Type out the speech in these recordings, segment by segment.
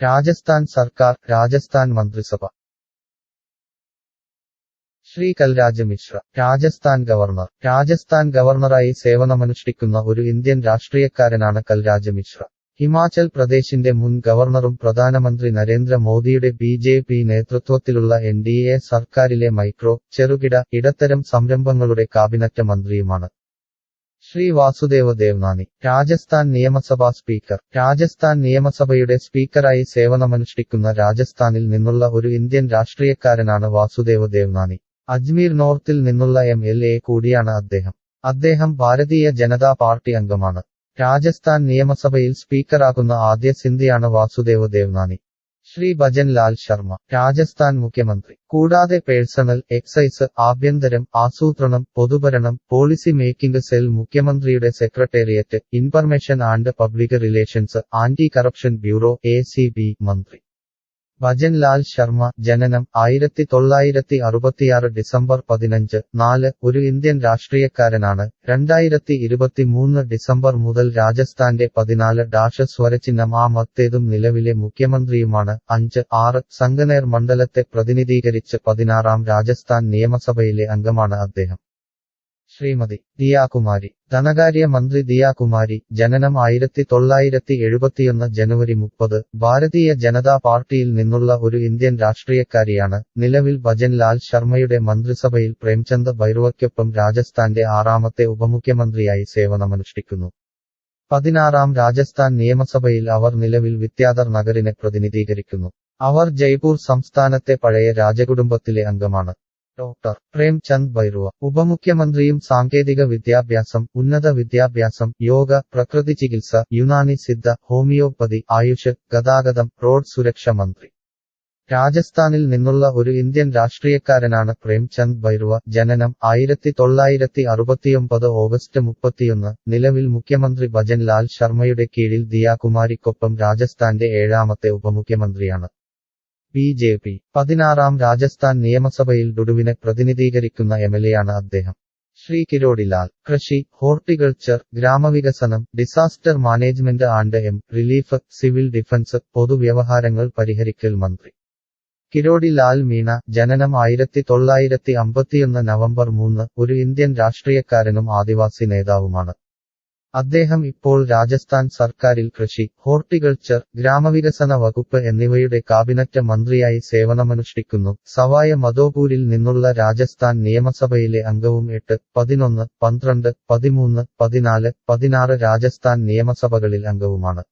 രാജസ്ഥാൻ സർക്കാർ രാജസ്ഥാൻ മന്ത്രിസഭ. ശ്രീ കൽരാജ് മിശ്ര രാജസ്ഥാൻ ഗവർണർ. രാജസ്ഥാൻ ഗവർണറായി സേവനമനുഷ്ഠിക്കുന്ന ഒരു ഇന്ത്യൻ രാഷ്ട്രീയക്കാരനാണ് കൽരാജ് മിശ്ര. ഹിമാചൽ പ്രദേശിന്റെ മുൻ ഗവർണറും പ്രധാനമന്ത്രി നരേന്ദ്ര മോദിയുടെ ബി ജെ പി നേതൃത്വത്തിലുള്ള എൻ ഡി എ സർക്കാരിലെ മൈക്രോ ചെറുകിട ഇടത്തരം സംരംഭങ്ങളുടെ കാബിനറ്റ് മന്ത്രിയുമാണ്. ശ്രീ വാസുദേവ ദേവ്നാനി രാജസ്ഥാൻ നിയമസഭാ സ്പീക്കർ. രാജസ്ഥാൻ നിയമസഭയുടെ സ്പീക്കറായി സേവനമനുഷ്ഠിക്കുന്ന രാജസ്ഥാനിൽ നിന്നുള്ള ഒരു ഇന്ത്യൻ രാഷ്ട്രീയക്കാരനാണ് വാസുദേവ ദേവ്നാനി. അജ്മീർ നോർത്തിൽ നിന്നുള്ള എം എൽ എ കൂടിയാണ് അദ്ദേഹം. അദ്ദേഹം ഭാരതീയ ജനതാ പാർട്ടി അംഗമാണ്. രാജസ്ഥാൻ നിയമസഭയിൽ സ്പീക്കറാകുന്ന ആദ്യ സിന്ധിയാണ് വാസുദേവ ദേവ്നാനി. ശ്രീ ഭജൻ ലാൽ ശർമ്മ രാജസ്ഥാൻ മുഖ്യമന്ത്രി. കൂടാതെ പേഴ്സണൽ എക്സൈസ് ആഭ്യന്തരം ആസൂത്രണം പൊതുഭരണം പോളിസി മേക്കിംഗ് സെൽ മുഖ്യമന്ത്രിയുടെ secretariat information and public relations anti corruption bureau A മന്ത്രി. ഭജൻ ലാൽ ശർമ്മ ജനനം ആയിരത്തി തൊള്ളായിരത്തി അറുപത്തിയാറ് ഡിസംബർ പതിനഞ്ച് നാല് ഒരു ഇന്ത്യൻ രാഷ്ട്രീയക്കാരനാണ് രണ്ടായിരത്തി ഇരുപത്തിമൂന്ന് ഡിസംബർ മുതൽ രാജസ്ഥാന്റെ പതിനാല് ഡാഷ് സ്വരചിഹ്നം ആ മത്തേതും നിലവിലെ മുഖ്യമന്ത്രിയുമാണ് അഞ്ച് ആറ് സംഗനേർ മണ്ഡലത്തെ പ്രതിനിധീകരിച്ച് പതിനാറാം രാജസ്ഥാൻ നിയമസഭയിലെ അംഗമാണ് അദ്ദേഹം. ശ്രീമതി ദിയാകുമാരി ധനകാര്യ മന്ത്രി ദിയാകുമാരി ജനനം ആയിരത്തി തൊള്ളായിരത്തി എഴുപത്തിയൊന്ന് ജനുവരി മുപ്പത് ഭാരതീയ ജനതാ പാർട്ടിയിൽ നിന്നുള്ള ഒരു ഇന്ത്യൻ രാഷ്ട്രീയക്കാരിയാണ് നിലവിൽ ഭജൻ ലാൽ ശർമ്മയുടെ മന്ത്രിസഭയിൽ പ്രേംചന്ദ് ബൈറുവയ്ക്കൊപ്പം രാജസ്ഥാന്റെ ആറാമത്തെ ഉപമുഖ്യമന്ത്രിയായി സേവനമനുഷ്ഠിക്കുന്നു. പതിനാറാം രാജസ്ഥാൻ നിയമസഭയിൽ അവർ നിലവിൽ വിദ്യാധർ നഗറിനെ പ്രതിനിധീകരിക്കുന്നു. അവർ ജയ്പൂർ സംസ്ഥാനത്തെ പഴയ രാജകുടുംബത്തിലെ അംഗമാണ്. ഡോക്ടർ പ്രേംചന്ദ് ബൈറുവ ഉപമുഖ്യമന്ത്രിയും സാങ്കേതിക വിദ്യാഭ്യാസം ഉന്നത വിദ്യാഭ്യാസം യോഗ പ്രകൃതി ചികിത്സ യുനാനി സിദ്ധ ഹോമിയോപ്പതി ആയുഷ് ഗതാഗതം റോഡ് സുരക്ഷ മന്ത്രി. രാജസ്ഥാനിൽ നിന്നുള്ള ഒരു ഇന്ത്യൻ രാഷ്ട്രീയക്കാരനാണ് പ്രേംചന്ദ് ബൈറുവ. ജനനം ആയിരത്തി തൊള്ളായിരത്തി അറുപത്തിയൊമ്പത് ഓഗസ്റ്റ് മുപ്പത്തിയൊന്ന് നിലവിൽ മുഖ്യമന്ത്രി ഭജൻ ലാൽ ശർമ്മയുടെ കീഴിൽ ദിയാകുമാരിക്കൊപ്പം രാജസ്ഥാന്റെ ഏഴാമത്തെ ഉപമുഖ്യമന്ത്രിയാണ്. ബി ജെ പി പതിനാറാം രാജസ്ഥാൻ നിയമസഭയിൽ ഡുഡുവിനെ പ്രതിനിധീകരിക്കുന്ന എംഎൽഎയാണ് അദ്ദേഹം. ശ്രീ കിരോടിലാൽ കൃഷി ഹോർട്ടികൾച്ചർ ഗ്രാമവികസനം ഡിസാസ്റ്റർ മാനേജ്മെന്റ് ആൻഡ് എം റിലീഫ് സിവിൽ ഡിഫൻസ് പൊതുവ്യവഹാരങ്ങൾ പരിഹരിക്കൽ മന്ത്രി. കിരോടിലാൽ മീണ ജനനം ആയിരത്തി തൊള്ളായിരത്തി അമ്പത്തിയൊന്ന് നവംബർ മൂന്ന് ഒരു ഇന്ത്യൻ രാഷ്ട്രീയക്കാരനും ആദിവാസി നേതാവുമാണ്. അദ്ദേഹം ഇപ്പോൾ രാജസ്ഥാൻ സർക്കാരിൽ കൃഷി ഹോർട്ടികൾച്ചർ ഗ്രാമവികസന വകുപ്പ് എന്നിവയുടെ കാബിനറ്റ് മന്ത്രിയായി സേവനമനുഷ്ഠിക്കുന്നു. സവായ മധോപൂരിൽ നിന്നുള്ള രാജസ്ഥാൻ നിയമസഭയിലെ അംഗവും എട്ട് പതിനൊന്ന് പന്ത്രണ്ട് പതിമൂന്ന് പതിനാല് പതിനാറ് രാജസ്ഥാൻ നിയമസഭകളിൽ അംഗവുമാണ്.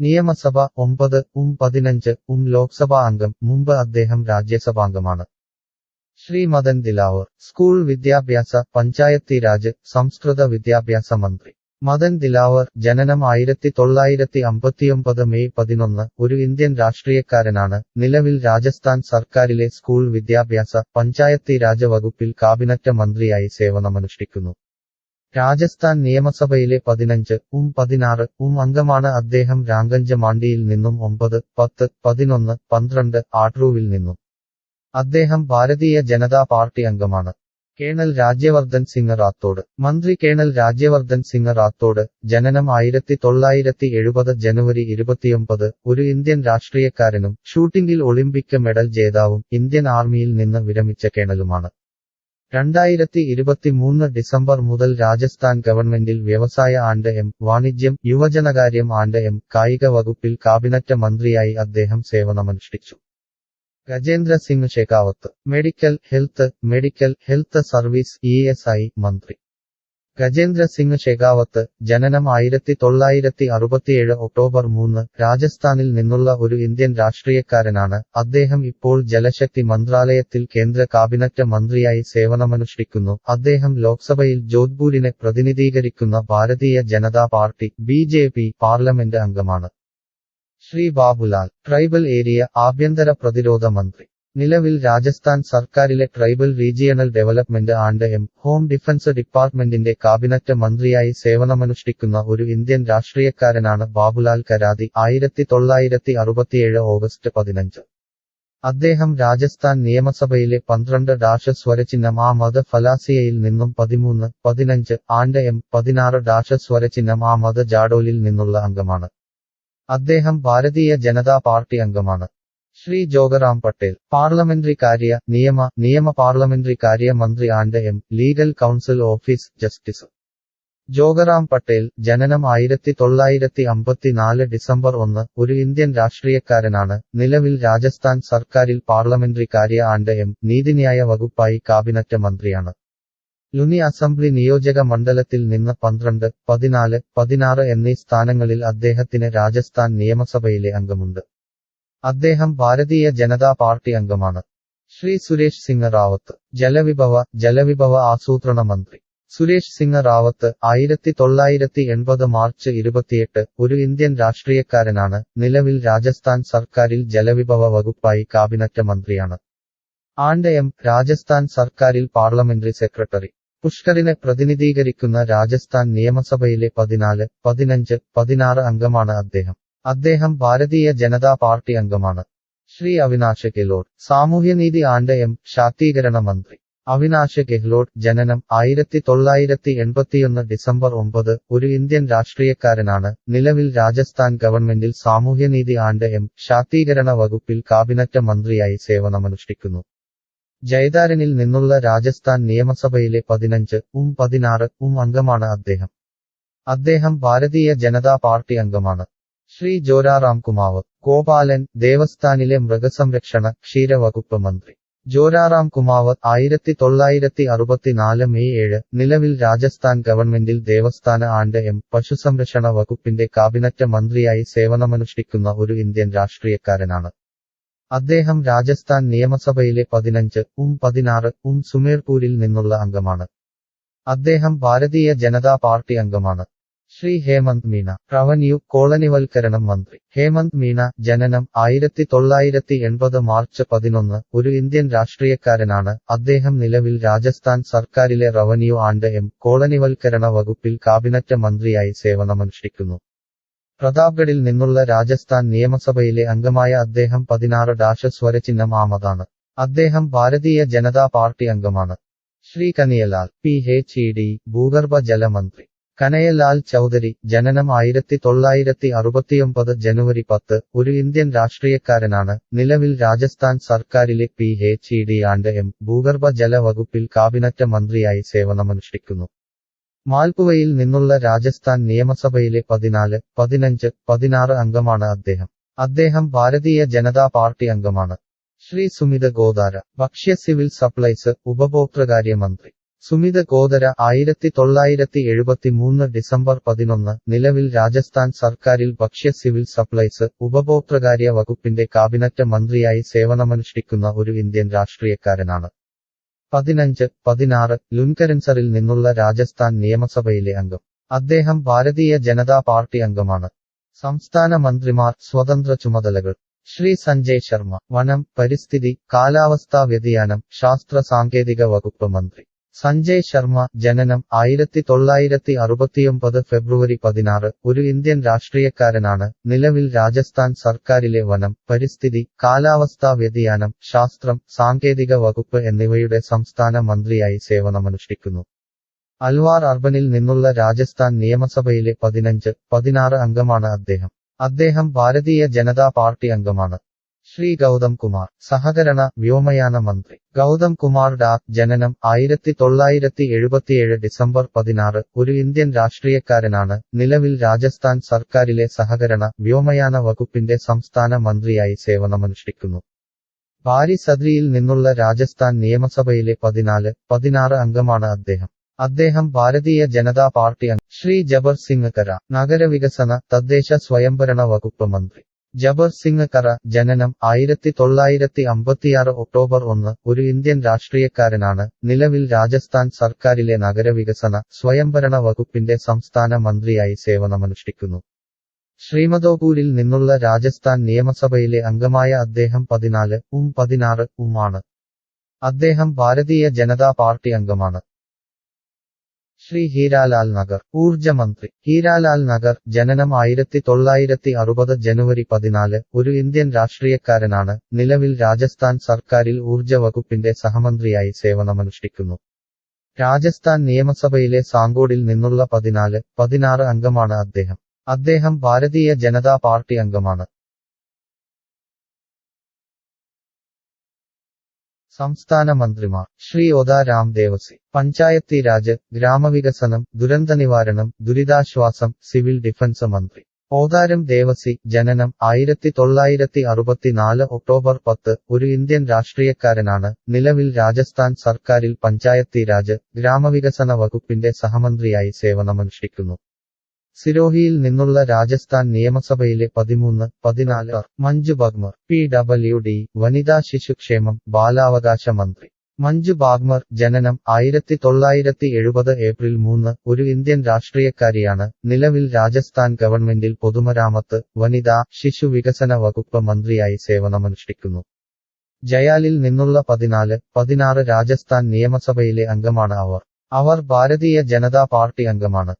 നിയമസഭ ഒമ്പത് ഉം പതിനഞ്ച് ഉം ലോക്സഭാ അംഗം മുമ്പ് അദ്ദേഹം രാജ്യസഭാംഗമാണ്. ശ്രീ മദൻ ദിലാവർ സ്കൂൾ വിദ്യാഭ്യാസ പഞ്ചായത്തി രാജ് സംസ്കൃത വിദ്യാഭ്യാസ മന്ത്രി. മദൻ ദിലാവർ ജനനം ആയിരത്തി തൊള്ളായിരത്തി അമ്പത്തിയൊമ്പത് മെയ് പതിനൊന്ന് ഒരു ഇന്ത്യൻ രാഷ്ട്രീയക്കാരനാണ്. നിലവിൽ രാജസ്ഥാൻ സർക്കാരിലെ സ്കൂൾ വിദ്യാഭ്യാസ പഞ്ചായത്തി രാജ് വകുപ്പിൽ കാബിനറ്റ് മന്ത്രിയായി സേവനമനുഷ്ഠിക്കുന്നു. രാജസ്ഥാൻ നിയമസഭയിലെ പതിനഞ്ച് ഉം പതിനാറ് ഉം അംഗമാണ് അദ്ദേഹം രാങ്കഞ്ച മാണ്ടിയിൽ നിന്നും ഒമ്പത് പത്ത് പതിനൊന്ന് പന്ത്രണ്ട് ആട്രൂവിൽ നിന്നും. അദ്ദേഹം ഭാരതീയ ജനതാ പാർട്ടി അംഗമാണ്. കേണൽ രാജ്യവർദ്ധൻ സിംഗ് റാത്തോഡ്. മന്ത്രി കേണൽ രാജ്യവർദ്ധൻ സിംഗ് റാത്തോഡ് ജനനം ആയിരത്തി തൊള്ളായിരത്തി എഴുപത് ജനുവരി ഇരുപത്തിയൊമ്പത് ഒരു ഇന്ത്യൻ രാഷ്ട്രീയക്കാരനും ഷൂട്ടിംഗിൽ ഒളിമ്പിക് മെഡൽ ജേതാവും ഇന്ത്യൻ ആർമിയിൽ നിന്ന് വിരമിച്ച കേണലുമാണ്. രണ്ടായിരത്തി ഇരുപത്തിമൂന്ന് ഡിസംബർ മുതൽ രാജസ്ഥാൻ ഗവൺമെന്റിൽ വ്യവസായ ആൻഡ് എം വാണിജ്യം യുവജനകാര്യം ആൻഡ് എം കായിക വകുപ്പിൽ കാബിനറ്റ് മന്ത്രിയായി അദ്ദേഹം സേവനമനുഷ്ഠിച്ചു. Gajendra Singh Shekhawat medical health medical health service E S I മന്ത്രി. ഗജേന്ദ്ര സിംഗ് ഷെഖാവത്ത് ജനനം ആയിരത്തി തൊള്ളായിരത്തി അറുപത്തിയേഴ് ഒക്ടോബർ മൂന്ന് രാജസ്ഥാനിൽ നിന്നുള്ള ഒരു ഇന്ത്യൻ രാഷ്ട്രീയക്കാരനാണ്. അദ്ദേഹം ഇപ്പോൾ ജലശക്തി മന്ത്രാലയത്തിൽ കേന്ദ്ര കാബിനറ്റ് മന്ത്രിയായി സേവനമനുഷ്ഠിക്കുന്നു. അദ്ദേഹം ലോക്സഭയിൽ ജോധ്പൂരിനെ പ്രതിനിധീകരിക്കുന്ന ഭാരതീയ ജനതാ പാർട്ടി ബി പാർലമെന്റ് അംഗമാണ്. ശ്രീ ബാബുലാൽ ട്രൈബൽ ഏരിയ ആഭ്യന്തര പ്രതിരോധ മന്ത്രി. നിലവിൽ രാജസ്ഥാൻ സർക്കാരിലെ ട്രൈബൽ റീജിയണൽ ഡെവലപ്മെന്റ് ആൻഡ് എം ഹോം ഡിഫൻസ് ഡിപ്പാർട്ട്മെന്റിന്റെ കാബിനറ്റ് മന്ത്രിയായി സേവനമനുഷ്ഠിക്കുന്ന ഒരു ഇന്ത്യൻ രാഷ്ട്രീയക്കാരനാണ് ബാബുലാൽ കരാതി ആയിരത്തി തൊള്ളായിരത്തി അറുപത്തിയേഴ് ഓഗസ്റ്റ് പതിനഞ്ച്. അദ്ദേഹം രാജസ്ഥാൻ നിയമസഭയിലെ പന്ത്രണ്ട് ഡാഷ് സ്വരചിഹ്നം ആ മത ഫലാസിയയിൽ നിന്നും പതിമൂന്ന് പതിനഞ്ച് ആൻഡ് എം പതിനാറ് ഡാഷ് സ്വരചിഹ്നം ആ മത ജാഡോലിൽ നിന്നുള്ള അംഗമാണ്. അദ്ദേഹം ഭാരതീയ ജനതാ പാർട്ടി അംഗമാണ്. ശ്രീ ജോഗറാം പട്ടേൽ പാർലമെന്ററി കാര്യ നിയമ നിയമ പാർലമെന്ററി കാര്യ മന്ത്രി and M legal council office justice. Jogaram Patel ജനനം ആയിരത്തി തൊള്ളായിരത്തി അമ്പത്തിനാല് ഡിസംബർ ഒന്ന് ഒരു ഇന്ത്യൻ രാഷ്ട്രീയക്കാരനാണ്. നിലവിൽ രാജസ്ഥാൻ സർക്കാരിൽ പാർലമെന്ററി കാര്യ ആൻഡ് എം നീതിന്യായ വകുപ്പായി കാബിനറ്റ് മന്ത്രിയാണ്. ലുനി അസംബ്ലി നിയോജക മണ്ഡലത്തിൽ നിന്ന് പന്ത്രണ്ട് പതിനാല് പതിനാറ് എന്നീ സ്ഥാനങ്ങളിൽ അദ്ദേഹത്തിന് രാജസ്ഥാൻ നിയമസഭയിലെ അംഗമുണ്ട്. അദ്ദേഹം ഭാരതീയ ജനതാ പാർട്ടി അംഗമാണ്. ശ്രീ സുരേഷ് സിംഗ് റാവത്ത് ജലവിഭവ ജലവിഭവ ആസൂത്രണ മന്ത്രി. സുരേഷ് സിംഗ് റാവത്ത് ആയിരത്തി തൊള്ളായിരത്തി എൺപത് മാർച്ച് ഇരുപത്തിയെട്ട് ഒരു ഇന്ത്യൻ രാഷ്ട്രീയക്കാരനാണ് നിലവിൽ രാജസ്ഥാൻ സർക്കാരിൽ ജലവിഭവ വകുപ്പായി കാബിനറ്റ് മന്ത്രിയാണ്. ആൻഡ് എം രാജസ്ഥാൻ സർക്കാരിൽ പാർലമെന്ററി സെക്രട്ടറി. പുഷ്കറിനെ പ്രതിനിധീകരിക്കുന്ന രാജസ്ഥാൻ നിയമസഭയിലെ പതിനാല് പതിനഞ്ച് പതിനാറ് അംഗമാണ് അദ്ദേഹം. അദ്ദേഹം ഭാരതീയ ജനതാ പാർട്ടി അംഗമാണ്. ശ്രീ അവിനാശ് ഗെഹ്ലോട്ട് സാമൂഹ്യനീതി എം ശാക്തീകരണ മന്ത്രി. അവിനാശ് ഗെഹ്ലോട്ട് ജനനം ആയിരത്തി തൊള്ളായിരത്തി എൺപത്തിയൊന്ന് ഡിസംബർ ഒമ്പത് ഒരു ഇന്ത്യൻ രാഷ്ട്രീയക്കാരനാണ്. നിലവിൽ രാജസ്ഥാൻ ഗവൺമെന്റിൽ സാമൂഹ്യനീതി എം ശാക്തീകരണ വകുപ്പിൽ കാബിനറ്റ് മന്ത്രിയായി സേവനമനുഷ്ഠിക്കുന്നു. ജയ്ദാരനിൽ നിന്നുള്ള രാജസ്ഥാൻ നിയമസഭയിലെ പതിനഞ്ച് ഉം പതിനാറ് ഉം അംഗമാണ് അദ്ദേഹം. അദ്ദേഹം ഭാരതീയ ജനതാ പാർട്ടി അംഗമാണ്. ശ്രീ ജോരാറാം കുമാവ് ഗോപാലൻ ദേവസ്ഥാനിലെ മൃഗസംരക്ഷണ ക്ഷീരവകുപ്പ് മന്ത്രി. ജോരാറാം കുമാവ് ആയിരത്തി തൊള്ളായിരത്തി അറുപത്തിനാല് മെയ് ഏഴ് നിലവിൽ രാജസ്ഥാൻ ഗവൺമെന്റിൽ ദേവസ്ഥാന ആൻഡ് എം പശുസംരക്ഷണ വകുപ്പിന്റെ കാബിനറ്റ് മന്ത്രിയായി സേവനമനുഷ്ഠിക്കുന്ന ഒരു ഇന്ത്യൻ രാഷ്ട്രീയക്കാരനാണ്. അദ്ദേഹം രാജസ്ഥാൻ നിയമസഭയിലെ പതിനഞ്ച് ഉം പതിനാറ് ഉം സുമേർപൂരിൽ നിന്നുള്ള അംഗമാണ്. അദ്ദേഹം ഭാരതീയ ജനതാ പാർട്ടി അംഗമാണ്. ശ്രീ ഹേമന്ത് മീന റവന്യൂ കോളനിവൽക്കരണം മന്ത്രി. ഹേമന്ത് മീന ജനനം ആയിരത്തി തൊള്ളായിരത്തി എൺപത് മാർച്ച് പതിനൊന്ന് ഒരു ഇന്ത്യൻ രാഷ്ട്രീയക്കാരനാണ്. അദ്ദേഹം നിലവിൽ രാജസ്ഥാൻ സർക്കാരിലെ റവന്യൂ ആൻഡ് എം കോളനിവൽക്കരണ വകുപ്പിൽ കാബിനറ്റ് മന്ത്രിയായി സേവനമനുഷ്ഠിക്കുന്നു. പ്രതാപ്ഗഡിൽ നിന്നുള്ള രാജസ്ഥാൻ നിയമസഭയിലെ അംഗമായ അദ്ദേഹം പതിനാറ് ഡാഷ സ്വരചിഹ്നം ആമതാണ്. അദ്ദേഹം ഭാരതീയ ജനതാ പാർട്ടി അംഗമാണ്. Shri Kanhaiyalal P. H E D ഭൂഗർഭ ജലമന്ത്രി. കനയലാൽ ചൌധരി ജനനം ആയിരത്തി തൊള്ളായിരത്തി അറുപത്തിയൊമ്പത് ജനുവരി പത്ത് ഒരു ഇന്ത്യൻ രാഷ്ട്രീയക്കാരനാണ്. നിലവിൽ Rajasthan സർക്കാരിലെ P. H E D and M ഭൂഗർഭ ജല വകുപ്പിൽ കാബിനറ്റ് മന്ത്രിയായി സേവനമനുഷ്ഠിക്കുന്നു. മാൽപുവയിൽ നിന്നുള്ള രാജസ്ഥാൻ നിയമസഭയിലെ പതിനാല് പതിനഞ്ച് പതിനാറ് അംഗമാണ് അദ്ദേഹം. അദ്ദേഹം ഭാരതീയ ജനതാ പാർട്ടി അംഗമാണ്. ശ്രീ സുമിത ഗോദാര ഭക്ഷ്യ സിവിൽ സപ്ലൈസ് ഉപഭോക്തൃകാര്യ മന്ത്രി സുമിത ഗോദര ആയിരത്തി തൊള്ളായിരത്തി എഴുപത്തി മൂന്ന് ഡിസംബർ പതിനൊന്ന് നിലവിൽ രാജസ്ഥാൻ സർക്കാരിൽ ഭക്ഷ്യ സിവിൽ സപ്ലൈസ് ഉപഭോക്തൃകാര്യ വകുപ്പിന്റെ കാബിനറ്റ് മന്ത്രിയായി സേവനമനുഷ്ഠിക്കുന്ന ഒരു ഇന്ത്യൻ രാഷ്ട്രീയക്കാരനാണ്. പതിനഞ്ച് പതിനാറ് ലുൻകരൻസറിൽ നിന്നുള്ള രാജസ്ഥാൻ നിയമസഭയിലെ അംഗം. അദ്ദേഹം ഭാരതീയ ജനതാ പാർട്ടി അംഗമാണ്. സംസ്ഥാന മന്ത്രിമാർ സ്വതന്ത്ര ചുമതലകൾ. ശ്രീ സഞ്ജയ് ശർമ്മ വനം പരിസ്ഥിതി കാലാവസ്ഥാ വ്യതിയാനം ശാസ്ത്ര സാങ്കേതിക വകുപ്പ് മന്ത്രി. സഞ്ജയ് ശർമ്മ ജനനം ആയിരത്തി തൊള്ളായിരത്തി അറുപത്തിയൊമ്പത് ഫെബ്രുവരി പതിനാറ് ഒരു ഇന്ത്യൻ രാഷ്ട്രീയക്കാരനാണ്. നിലവിൽ രാജസ്ഥാൻ സർക്കാരിലെ വനം പരിസ്ഥിതി കാലാവസ്ഥാ വ്യതിയാനം ശാസ്ത്രം സാങ്കേതിക വകുപ്പ് എന്നിവയുടെ സംസ്ഥാന മന്ത്രിയായി സേവനമനുഷ്ഠിക്കുന്നു. അൽവാർ അർബനിൽ നിന്നുള്ള രാജസ്ഥാൻ നിയമസഭയിലെ പതിനഞ്ച് പതിനാറ് അംഗമാണ് അദ്ദേഹം. അദ്ദേഹം ഭാരതീയ ജനതാ പാർട്ടി അംഗമാണ്. ശ്രീ ഗൗതം കുമാർ സഹകരണ വ്യോമയാന മന്ത്രി. ഗൗതം കുമാർ ഡാക് ജനനം ആയിരത്തി തൊള്ളായിരത്തി എഴുപത്തിയേഴ് ഡിസംബർ പതിനാറ് ഒരു ഇന്ത്യൻ രാഷ്ട്രീയക്കാരനാണ് നിലവിൽ രാജസ്ഥാൻ സർക്കാരിലെ സഹകരണ വ്യോമയാന വകുപ്പിന്റെ സംസ്ഥാന മന്ത്രിയായി സേവനമനുഷ്ഠിക്കുന്നു. ഭാരി സദ്രിയിൽ നിന്നുള്ള രാജസ്ഥാൻ നിയമസഭയിലെ പതിനാല് പതിനാറ് അംഗമാണ് അദ്ദേഹം. അദ്ദേഹം ഭാരതീയ ജനതാ പാർട്ടി ശ്രീ ജബർ സിംഗ് കര നഗരവികസന തദ്ദേശ സ്വയംഭരണ വകുപ്പ് മന്ത്രി. ജബർ സിംഗ് കറ ജനനം ആയിരത്തി തൊള്ളായിരത്തി അമ്പത്തിയാറ് ഒക്ടോബർ ഒന്ന് ഒരു ഇന്ത്യൻ രാഷ്ട്രീയക്കാരനാണ്. നിലവിൽ രാജസ്ഥാൻ സർക്കാരിലെ നഗരവികസന സ്വയംഭരണ വകുപ്പിന്റെ സംസ്ഥാന മന്ത്രിയായി സേവനമനുഷ്ഠിക്കുന്നു. ശ്രീമതോപൂരിൽ നിന്നുള്ള രാജസ്ഥാൻ നിയമസഭയിലെ അംഗമായ അദ്ദേഹം പതിനാല് ഉം പതിനാറ് ഉം ആണ്. അദ്ദേഹം ഭാരതീയ ജനതാ പാർട്ടി അംഗമാണ്. ശ്രീ ഹീരാലാൽ നഗർ ഊർജമന്ത്രി ഹീരാലാൽ നഗർ ജനനം ആയിരത്തി തൊള്ളായിരത്തി അറുപത് ജനുവരി പതിനാല് ഒരു ഇന്ത്യൻ രാഷ്ട്രീയക്കാരനാണ് നിലവിൽ രാജസ്ഥാൻ സർക്കാരിൽ ഊർജ വകുപ്പിന്റെ സഹമന്ത്രിയായി സേവനമനുഷ്ഠിക്കുന്നു. രാജസ്ഥാൻ നിയമസഭയിലെ സാങ്കോഡിൽ നിന്നുള്ള പതിനാല് പതിനാറ് അംഗമാണ് അദ്ദേഹം. അദ്ദേഹം ഭാരതീയ ജനതാ പാർട്ടി അംഗമാണ്. സംസ്ഥാന മന്ത്രിമാർ ശ്രീ ഒദാ രാം ദേവസി പഞ്ചായത്തി രാജ് ഗ്രാമവികസനം ദുരന്തനിവാരണം ദുരിതാശ്വാസം സിവിൽ ഡിഫൻസ് മന്ത്രി. ഓതാരം ദേവസി ജനനം ആയിരത്തി തൊള്ളായിരത്തി അറുപത്തിനാല് ഒക്ടോബർ പത്ത് ഒരു ഇന്ത്യൻ രാഷ്ട്രീയക്കാരനാണ് നിലവിൽ രാജസ്ഥാൻ സർക്കാരിൽ പഞ്ചായത്തി രാജ് ഗ്രാമവികസന വകുപ്പിന്റെ സഹമന്ത്രിയായി സേവനമനുഷ്ഠിക്കുന്നു. സിരോഹിയിൽ നിന്നുള്ള രാജസ്ഥാൻ നിയമസഭയിലെ പതിമൂന്ന് പതിനാല് Manju Baghmar P W D വനിതാ ശിശുക്ഷേമം ബാലാവകാശ മന്ത്രി. മഞ്ജു ബാഗ്മർ ജനനം ആയിരത്തി തൊള്ളായിരത്തി എഴുപത് ഏപ്രിൽ മൂന്ന് ഒരു ഇന്ത്യൻ രാഷ്ട്രീയക്കാരിയാണ്. നിലവിൽ രാജസ്ഥാൻ ഗവൺമെന്റിൽ പൊതുമരാമത്ത് വനിതാ ശിശു വികസന വകുപ്പ് മന്ത്രിയായി സേവനമനുഷ്ഠിക്കുന്നു. ജയാലിൽ നിന്നുള്ള പതിനാല് പതിനാറ് രാജസ്ഥാൻ നിയമസഭയിലെ അംഗമാണ് അവർ. അവർ ഭാരതീയ ജനതാ പാർട്ടി അംഗമാണ്.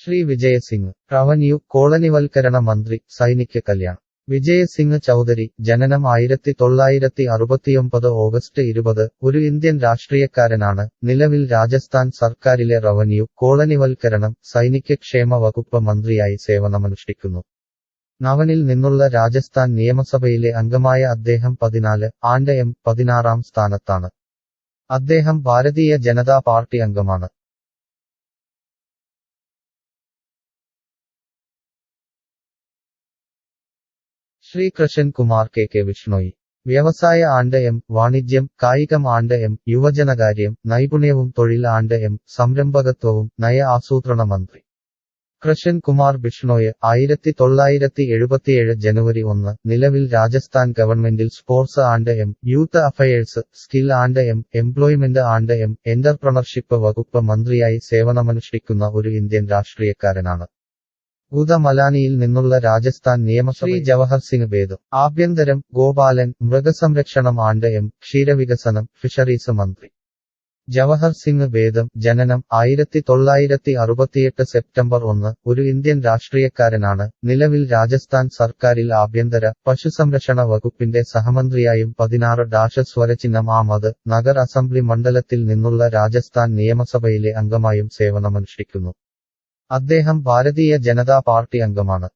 ശ്രീ വിജയസിംഗ് റവന്യൂ കോളനിവൽക്കരണ മന്ത്രി സൈനിക കല്യാൺ. വിജയസിംഗ് ചൌധരി ജനനം ആയിരത്തി തൊള്ളായിരത്തി അറുപത്തിയൊമ്പത് ഓഗസ്റ്റ് ഇരുപത് ഒരു ഇന്ത്യൻ രാഷ്ട്രീയക്കാരനാണ് നിലവിൽ രാജസ്ഥാൻ സർക്കാരിലെ റവന്യൂ കോളനിവൽക്കരണം സൈനിക ക്ഷേമ വകുപ്പ് മന്ത്രിയായി സേവനമനുഷ്ഠിക്കുന്നു. നവനിൽ നിന്നുള്ള രാജസ്ഥാൻ നിയമസഭയിലെ അംഗമായ അദ്ദേഹം പതിനാല് ആണ്ട് എം പതിനാറാം സ്ഥാനത്താണ്. അദ്ദേഹം ഭാരതീയ ജനതാ പാർട്ടി അംഗമാണ്. Shri Krishan Kumar K K Bishnoi. വ്യവസായ ആണ്ട് എം വാണിജ്യം കായികം ആണ്ട് എം യുവജനകാര്യം നൈപുണ്യവും തൊഴിൽ ആണ്ട് എം സംരംഭകത്വവും നയ ആസൂത്രണ മന്ത്രി. കൃഷൻ കുമാർ ബിഷ്ണോയ് ആയിരത്തി തൊള്ളായിരത്തി എഴുപത്തിയേഴ് ജനുവരി ഒന്ന് നിലവിൽ രാജസ്ഥാൻ ഗവൺമെന്റിൽ സ്പോർട്സ് ആണ്ട് എം യൂത്ത് അഫയേഴ്സ് സ്കിൽ ആണ്ട് എം എംപ്ലോയ്മെന്റ് ആണ്ട് എം എന്റർപ്രണർഷിപ്പ് വകുപ്പ് മന്ത്രിയായി സേവനമനുഷ്ഠിക്കുന്ന ഒരു ഇന്ത്യൻ രാഷ്ട്രീയക്കാരനാണ്. ഗുദമലാനിയിൽ നിന്നുള്ള രാജസ്ഥാൻ നിയമസഭ ജവഹർ സിംഗ് ബേദം ആഭ്യന്തരം ഗോപാലൻ മൃഗസംരക്ഷണം ആണ്ട് എം ക്ഷീരവികസനം ഫിഷറീസ് മന്ത്രി. ജവഹർ സിംഗ് ബേദം ജനനം ആയിരത്തി തൊള്ളായിരത്തി അറുപത്തിയെട്ട് സെപ്റ്റംബർ ഒന്ന് ഒരു ഇന്ത്യൻ രാഷ്ട്രീയക്കാരനാണ്. നിലവിൽ രാജസ്ഥാൻ സർക്കാരിൽ ആഭ്യന്തര പശുസംരക്ഷണ വകുപ്പിന്റെ സഹമന്ത്രിയായും പതിനാറ് ഡാഷ സ്വരചിഹ്നം ആമത് നഗർ അസംബ്ലി മണ്ഡലത്തിൽ നിന്നുള്ള രാജസ്ഥാൻ നിയമസഭയിലെ അംഗമായും സേവനമനുഷ്ഠിക്കുന്നു. അദ്ദേഹം ഭാരതീയ ജനതാ പാർട്ടി അംഗമാണ്.